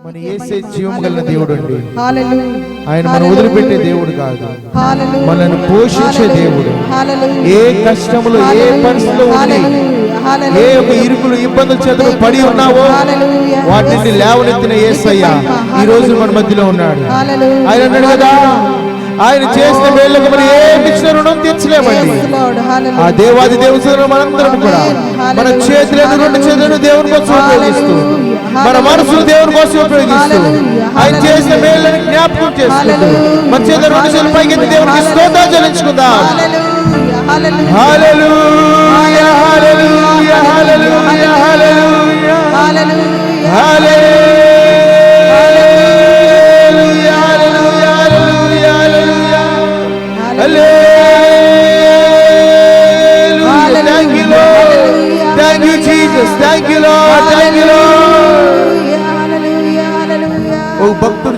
మన ఏసే జీవం కలిగిన దేవుడు అండి ఆయన మనం వదిలిపెట్టే దేవుడు కాదు. మనల్ని పోషించే దేవుడు. ఏ కష్టములు ఏ పరిస్థితిలో ఏ ఒక ఇరుకులు ఇబ్బందుల చేతులు పడి ఉన్నావో వాటిని లేవనెత్తిన ఏసయ్య ఈ రోజు మన మధ్యలో ఉన్నాడు. ఆయన అన్నాడు కదా ఆయన చేసిన మేళ్ళకు మరి ఏ ఇచ్చిన రుణం తీర్చలేమండి. ఆ. దేవాది దేవుడు మనందరం కూడా మన చేతులను రెండు చేతులను దేవుని కోసం ఉపయోగిస్తూ మన మనసును దేవుని కోసం ఉపయోగిస్తూ ఆయన చేసిన మేళ్ళని జ్ఞాపకం చేసుకుంటూ మన చేతులు రెండు చేతులు పైకెత్తి దేవునికి స్తోత్రం చెల్లించుకుందాం. Hallelujah. హల్లెలూయా హల్లెలూయా హల్లెలూయా హల్లెలూయా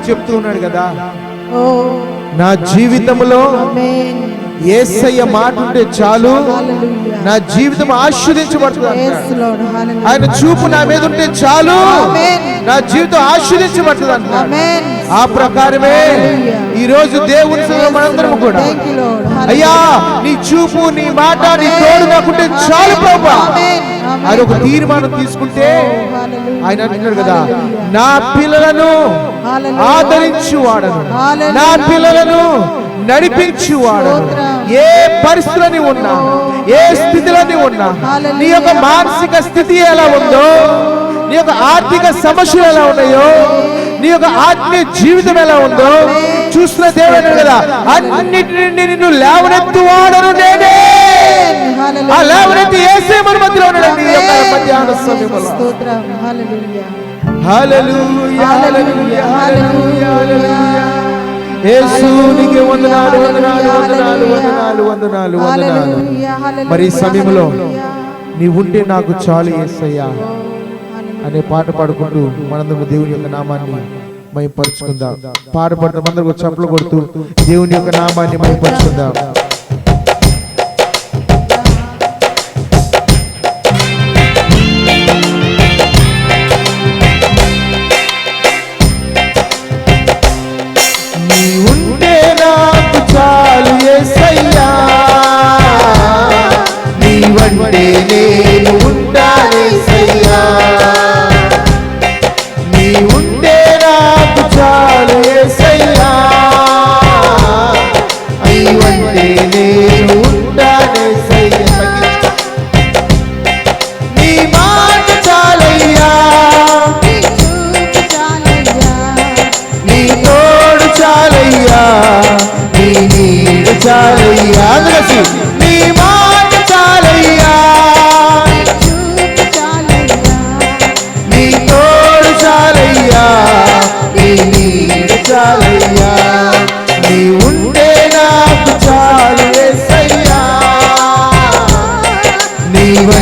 చెప్తూ ఉన్నాడు కదా నా జీవితంలో. ఏసయ్య మాట ఉంటే చాలు. నా జీవితం. Hallelujah. ఆయన చూపు నా మీద ఉంటే చాలు. నా జీవితం ఆస్వాదించబడుతుంది అంటున్నాడు Amen. ఆ ప్రకారమే ఈ రోజు దేవుని మనందరం కూడా. అయ్యా నీ చూపు నీ మాట నీ తోడు నాకుంటే చాలు ప్రభా. ఆయన ఒక తీర్మానం తీసుకుంటే. ఆయన అంటున్నాడు కదా నా పిల్లలను Hallelujah. ఆదరించు వాడను Hallelujah. నా పిల్లలను నడిపించు వాడను ఏ పరిస్థితులని ఉన్నా ఏ స్థితిలోని ఉన్నా నీ యొక్క మానసిక స్థితి ఎలా ఉందో నీ యొక్క ఆర్థిక సమస్యలు ఎలా ఉన్నాయో నీ యొక్క ఆత్మీయ జీవితం ఎలా ఉందో చూసిన దేవుడు కదా అన్నిటి నిన్ను లేవనెత్తు వాడను నేనే ఆ Hallelujah. లేవనెత్తి ఏసే మన మధ్యలో ఉన్నాడండి ఈ యొక్క మధ్యాహ్న సమయంలో స్తోత్రం. Hallelujah. హల్లెలూయా హల్లెలూయా హల్లెలూయా హల్లెలూయా యేసు నీకే వందనాలు వందనాలు వందనాలు వందనాలు వందనాలు వందనాలు Hallelujah. Hallelujah. మరి ఈ సమయంలో Hallelujah. నీ ఉంటే నాకు చాలు యేసయ్యా అనే పాట పాడుకుంటూ మనందరం దేవుని యొక్క నామాన్ని మైపరుచుకుందాం పాట పాడుతాం అందరూ చప్పలు కొడుతూ దేవుని యొక్క నామాన్ని మైపరుచుకుందాం నీ వంటే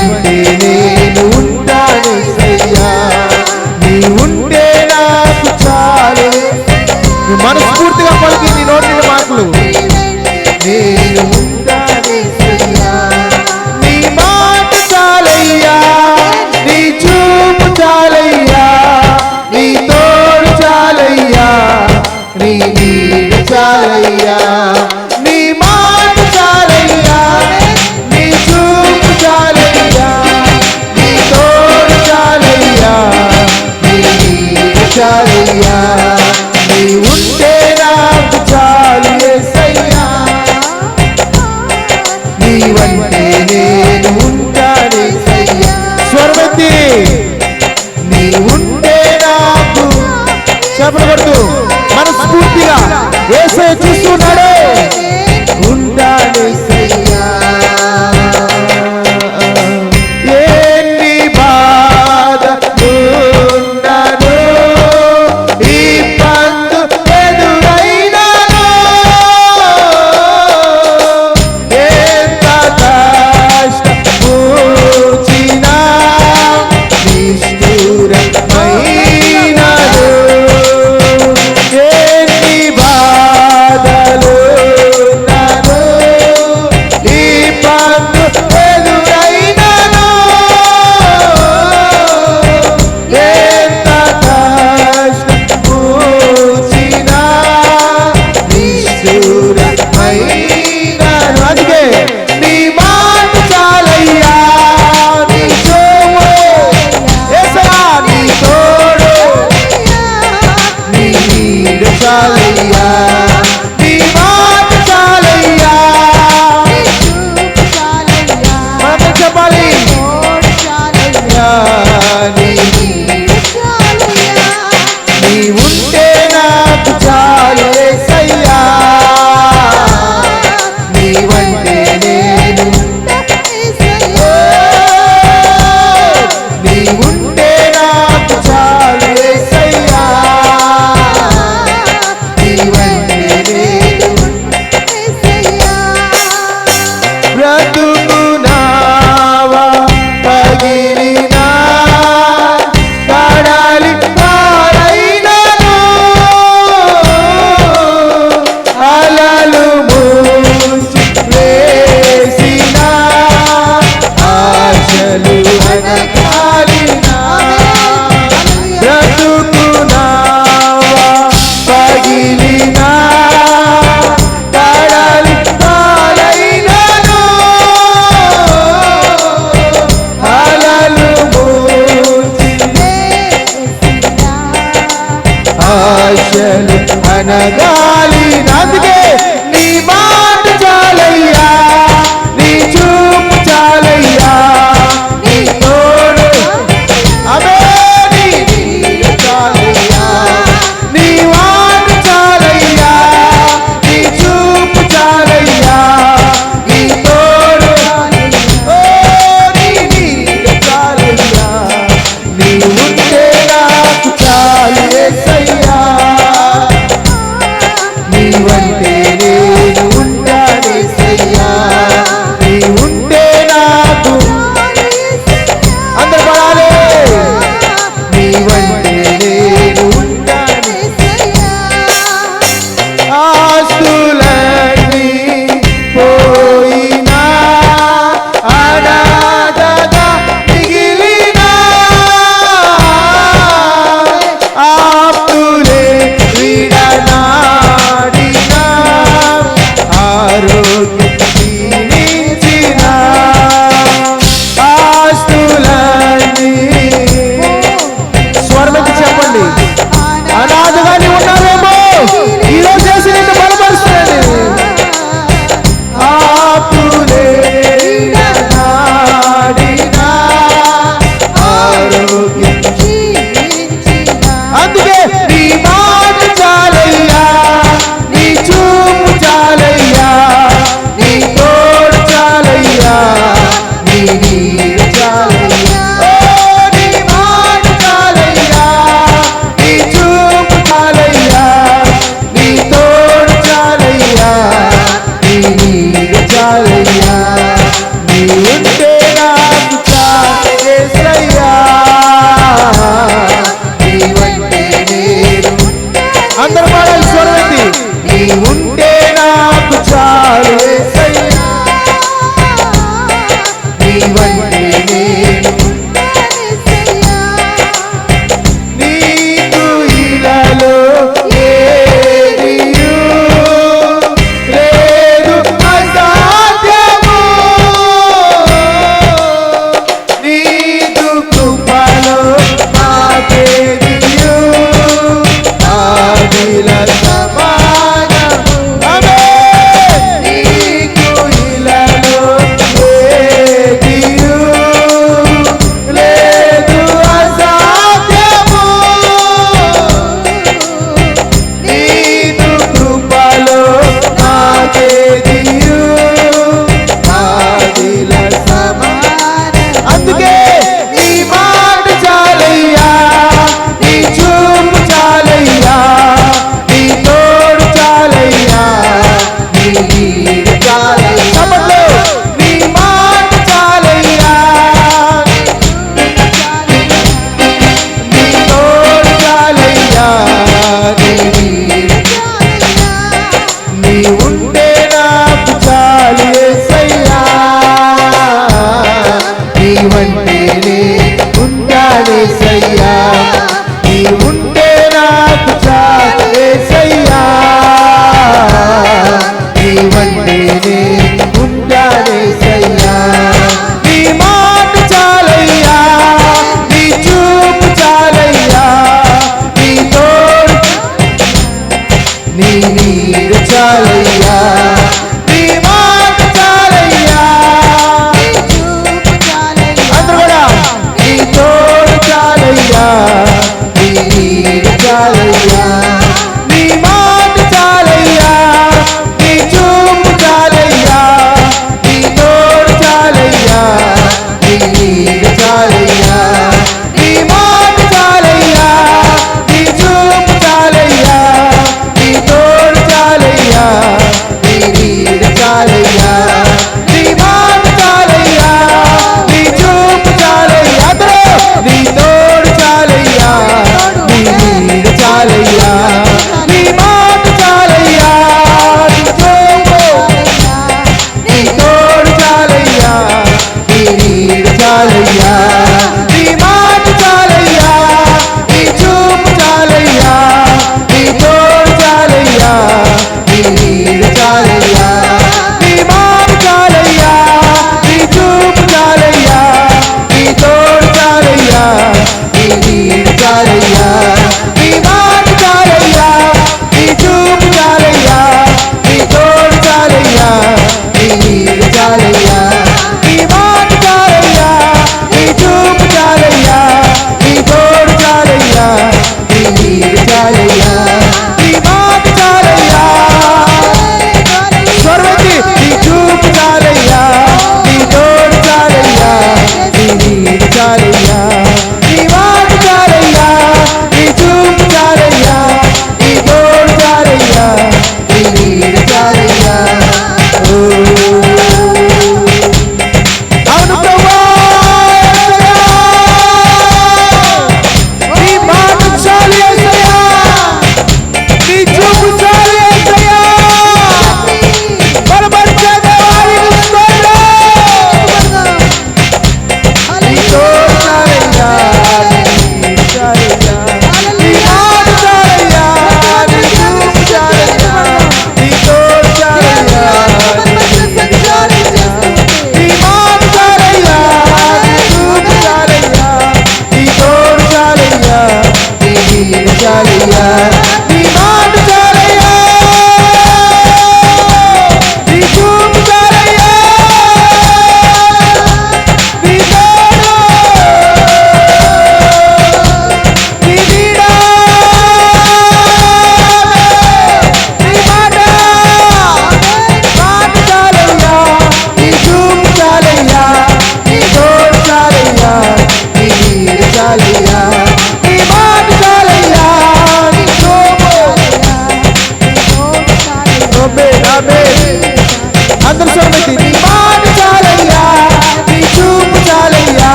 అందరూ పాడాలి స్వరమెత్తి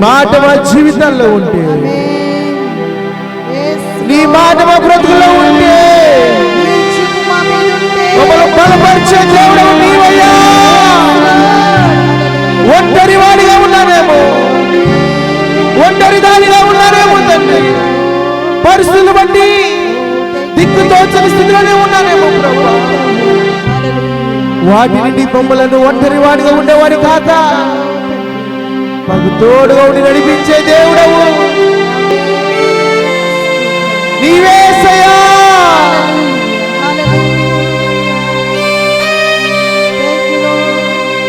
మాట మా జీవితంలో ఉంటే. నీ మాట మా బ్రతుకులో ఉంటే. మమ్మల్ని బలపరిచే దేవుడు నీవయ్యా. ఒంటరి వాడిగా ఉన్నానేమో ఒంటరి దానిగా ఉన్నానేమో తండ్రి. పరిస్థితులు బట్టి దిక్కు తోచని స్థితిలోనే ఉన్నానేమో ప్రభా. వాటి నుండి బొమ్మలను ఒంటరి వాడిగా ఉండేవాడి కాక. మాకు తోడుగా ఉండి నడిపించే దేవుడవు. నీవేసయ్యా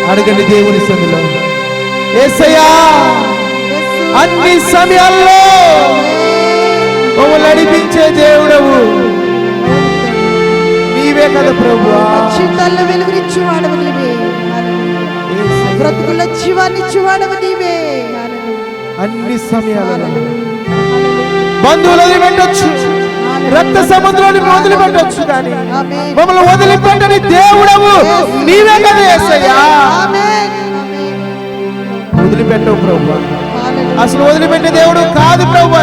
అడగండి దేవుని సన్నిలో ఏసయ్యా అన్ని సమయాల్లో మమ్మల్ని నడిపించే దేవుడవు. నీవే కదా ప్రభు చిత్తల్లో వెలుగునిచ్చువాడవు బ్రతుకుల్లో జీవాన్నిచ్చువాడవు నీవే. అన్ని సమయాలలో. బంధువులు వదిలిపెట్టొచ్చు. రక్త సముద్రాన్ని వదిలిపెట్టొచ్చు కానీ ఆమేన్. మమ్మల్ని వదిలిపెట్టని దేవుడవు. నీవే కదా. ఆమేన్. వదిలిపెట్టవు ప్రభు. అసలు వదిలిపెట్టే దేవుడు కాదు ప్రభు.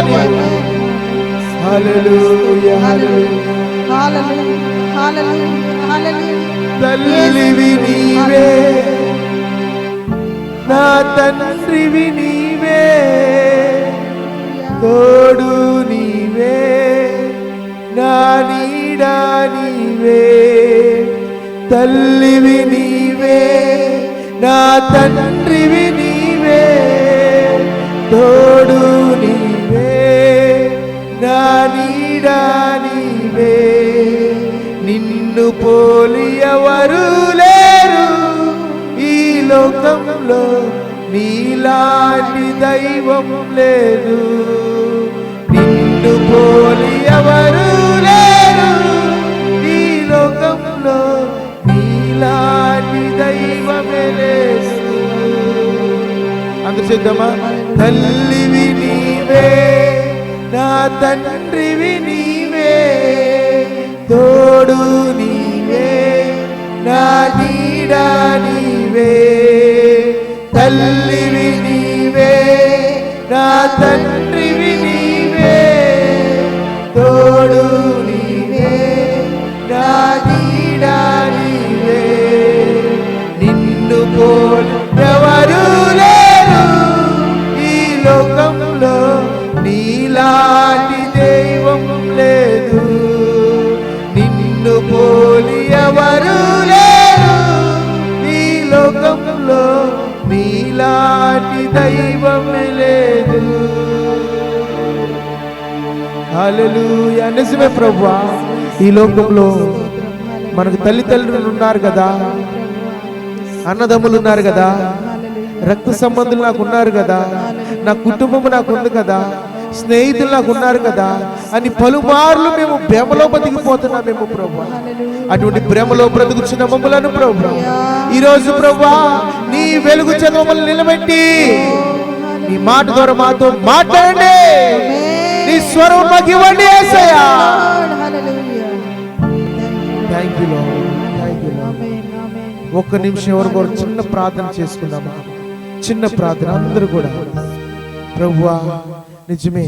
హల్లెలూయా. తల్లివి నీవే. తండ్రివి నీవే తోడు నీవే నా నీడ నీవే తల్లివి నీవే నా తండ్రివి నీవే తోడు నీవే నా నీడ నీవే. నిన్ను పోలి ఎవరు లేరు ఈ లోకంలో. నీలాంటి దైవం లేదు. నిన్ను పోలి ఎవరు లేరు. ఈ లోకంలో నీలాంటి దైవమే లేదు. అందరు సిద్ధమా తల్లివి నీవే నా తండ్రివి నీవే తోడు నీవే నా నీడా నీవే. తల్లివి నీవే నా తల్లి ప్రభు ఈ లోకంలో మనకు తల్లిదండ్రులు ఉన్నారు కదా అన్నదమ్ములు ఉన్నారు కదా రక్త సంబంధులు నాకు ఉన్నారు కదా నా కుటుంబం నాకు ఉంది కదా స్నేహితులు నాకు ఉన్నారు కదా అని పలుమార్లు మేము భ్రమలో బతికిపోతున్నాం మేము ప్రభు అటువంటి భ్రమలో బ్రతుకుచున్న మమ్మలను ప్రభు ఈ రోజు ప్రభు నీ వెలుగు చదువులు నిలబెట్టి నీ మాట ద్వారా మాతో మాట్లాడండి. నీ స్వరం మాకు ఇవ్వండి థ్యాంక్ యూ ఒక్క నిమిషం ఎవరు కూడా చిన్న ప్రార్థన చేసుకుందామా? చిన్న ప్రార్థన అందరూ కూడా. ప్రభువా నిజమే.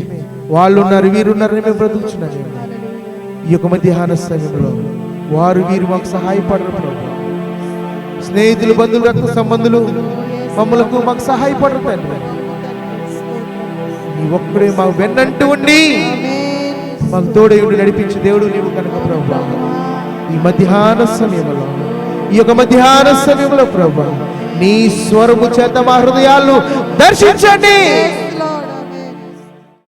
వాళ్ళు ఉన్నారు వీరు ఉన్నారని మేము బ్రతుకుతున్నాం మేము. ఈ యొక్క మధ్యాహ్న సమయంలో వారు వీరు మాకు సహాయపడరు ప్రభు. స్నేహితులు బంధువులు రక్త సంబంధులు మమ్మలకు మాకు సహాయపడరు తండ్రి. నీ ఒక్కడే మాకు వెన్నంటూ ఉండి మాకు తోడై ఉండి నడిపించే దేవుడు నీవు కనుక ప్రభా. ఈ మధ్యాహ్న సమయంలో ఈ యొక్క మధ్యాహ్న సమయంలో ప్రభా నీ స్వరము చేత మా హృదయాలను దర్శించండి.